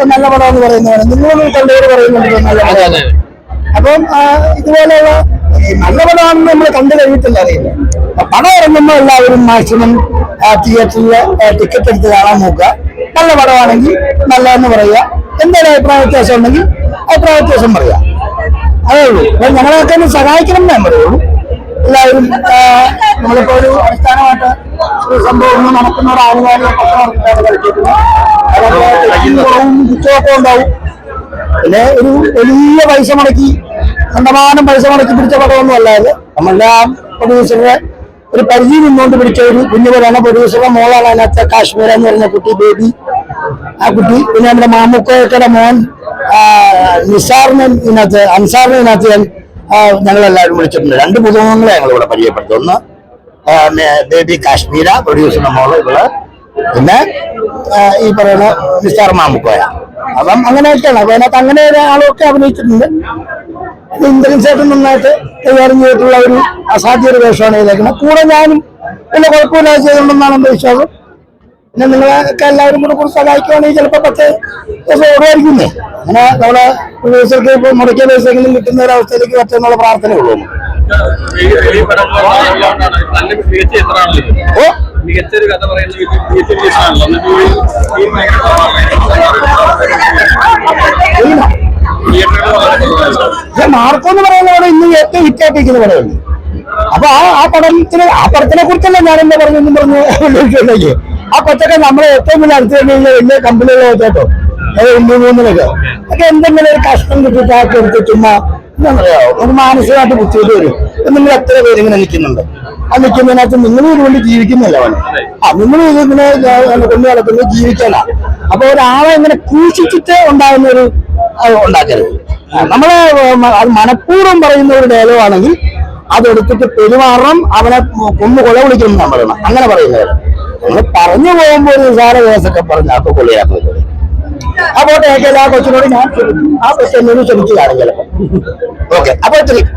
ഒക്കെ നല്ല പടം എന്ന് പറയുന്നതാണ് നിങ്ങളൊന്നും കണ്ടവർ പറയുന്നുണ്ട് നല്ല പടം അപ്പം ഇതുപോലെയുള്ള നല്ല പടമാണെന്ന് നമ്മൾ കണ്ടു കഴിഞ്ഞിട്ടില്ല അറിയില്ല. പടം ഇറങ്ങുമ്പോൾ എല്ലാവരും മാക്സിമം തിയേറ്ററിൽ ടിക്കറ്റ് എടുത്ത് കാണാൻ നോക്കുക. നല്ല പടമാണെങ്കിൽ നല്ലതെന്ന് പറയുക. എന്തെങ്കിലും അഭിപ്രായ വ്യത്യാസം ഉണ്ടെങ്കിൽ അഭിപ്രായ വ്യത്യാസം പറയുക. അതേ ഉള്ളൂ. അപ്പൊ ഞങ്ങളൊക്കെ ഒന്ന് സഹായിക്കണം എന്നേ പറയുള്ളൂ. എല്ലാവരും നമ്മളിപ്പോ ഒരു അടിസ്ഥാനമായിട്ട് സംഭവങ്ങൾ സംഭവം നടക്കുന്ന ഒരു ആനുകാലിക പത്രം കളിച്ചിട്ടുണ്ട് കുറവും പിന്നെ ഒരു വലിയ പൈസ മുടക്കി കണ്ടമാനം പൈസ മുടക്കി പിടിച്ച പടമൊന്നും അല്ലാതെ നമ്മളുടെ ആ പ്രൊഡ്യൂസറുടെ ഒരു പരിധി നിന്നുകൊണ്ട് പിടിച്ച ഒരു കുഞ്ഞു പോലെയാണ് പ്രൊഡ്യൂസറുടെ മോളാണ് അതിനകത്ത് കാശ്മീർ എന്ന് പറഞ്ഞ കുട്ടി ബേബി. ആ കുട്ടി പിന്നെ നമ്മുടെ മാമുക്കോയുടെ മോൻ നിസാറിനെ ഇതിനകത്ത് അൻസാറിനെ ഇതിനകത്ത് ഞാൻ ആ, ഞങ്ങളെല്ലാവരും വിളിച്ചിട്ടുണ്ട്. രണ്ട് പുതുമുഖങ്ങളെ ഞങ്ങൾ ഇവിടെ പരിചയപ്പെടുത്തുന്നു ബേബി കാശ്മീര പ്രൊഡ്യൂസറുടെ മോൾ ഇവൾ. പിന്നെ ഈ പറയുന്ന നിസ്സാർ മാമുക്കോയ. അപ്പം അങ്ങനെയൊക്കെയാണ്. അപ്പൊ അതിനകത്ത് അങ്ങനെ ഒരാളൊക്കെ അഭിനയിച്ചിട്ടുണ്ട്. ഇന്ദ്രൻ ചേട്ടൻ നന്നായിട്ട് കൈകാര്യം ചെയ്തിട്ടുള്ള ഒരു അസാധ്യ ഒരു വേഷമാണ് ചെയ്തേക്കുന്നത് കൂടെ ഞാനും പിന്നെ കുഴപ്പമില്ലാതെ ചെയ്തിട്ടുണ്ടെന്നാണ് എന്റെ വിശ്വാസം. പിന്നെ നിങ്ങളൊക്കെ എല്ലാവരും കൂടെ കുറച്ച് സഹായിക്കുവാണെങ്കിൽ ചിലപ്പോൾ പത്ത് ദിവസം ഓടുമായിരിക്കുന്നേ അങ്ങനെ നമ്മളെ പ്രൊഡ്യൂസർക്ക് ഇപ്പോൾ മുടക്കിയ പൈസയെങ്കിലും കിട്ടുന്ന ഒരു അവസ്ഥയിലേക്ക് പറ്റുമെന്നുള്ള പ്രാർത്ഥനയുള്ളൂ ഈ പറയുന്നതാണ്. ഓ കഥ പറയുന്ന മാർക്കോ എന്ന് പറയുന്ന പടം ഇന്ന് ഏറ്റവും ഹിറ്റായിട്ടിരിക്കുന്ന പടമല്ലേ അപ്പൊ ആ ആ പടത്തിന് ആ പടത്തിനെ കുറിച്ചല്ല ഞാൻ എന്താ പറഞ്ഞെന്നും പറഞ്ഞു വിളിച്ചിട്ടുണ്ടെങ്കിൽ ആ പച്ചക്ക നമ്മളെ ഏറ്റവും വലിയ അടുത്ത് കഴിഞ്ഞാൽ വലിയ കമ്പനികളെ കേട്ടോ അത് ഇന്ത്യ മൂന്നിലൊക്കെ എന്തെങ്കിലും ഒരു കഷ്ടം കിട്ടിയിട്ട് ആ ചുമ്മാ എന്താ പറയാ ഒരു മാനസികമായിട്ട് ബുദ്ധിമുട്ട് വരും. നിങ്ങൾ എത്ര പേര് ഇങ്ങനെ നിൽക്കുന്നുണ്ട്? ആ നിൽക്കുന്നതിനകത്ത് നിങ്ങൾ ഇതുകൊണ്ട് ജീവിക്കുന്നില്ല അവൻ. ആ നിങ്ങൾ ഇതിങ്ങനെ കൊണ്ടു നടക്കുന്നത് ജീവിക്കാനാ അപ്പൊ ഒരാളെ ഇങ്ങനെ ക്രൂശിച്ചിട്ട് ഉണ്ടാകുന്ന ഒരു ഉണ്ടാക്കരുത്. നമ്മളെ അത് മനഃപൂർവം പറയുന്ന ഒരു ഡയലോഗാണെങ്കിൽ അതെടുത്തിട്ട് പെരുമാറണം അവനെ കൊന്നു കൊല വിളിക്കണം എന്നാണ് പറയണം അങ്ങനെ പറയുന്നത്. നമ്മൾ പറഞ്ഞു പോകുമ്പോൾ നിസാര കേസൊക്കെ പറഞ്ഞ അപ്പൊ കൊള്ളിയാക്കുന്നത് അപ്പോൾ ആ കൊച്ചിനോട് ഞാൻ. ആ കൊച്ചു എന്നോട് ക്ഷമിക്കുകയാണ് ചിലപ്പോൾ ഓക്കെ അപ്പൊ ഇത്രയും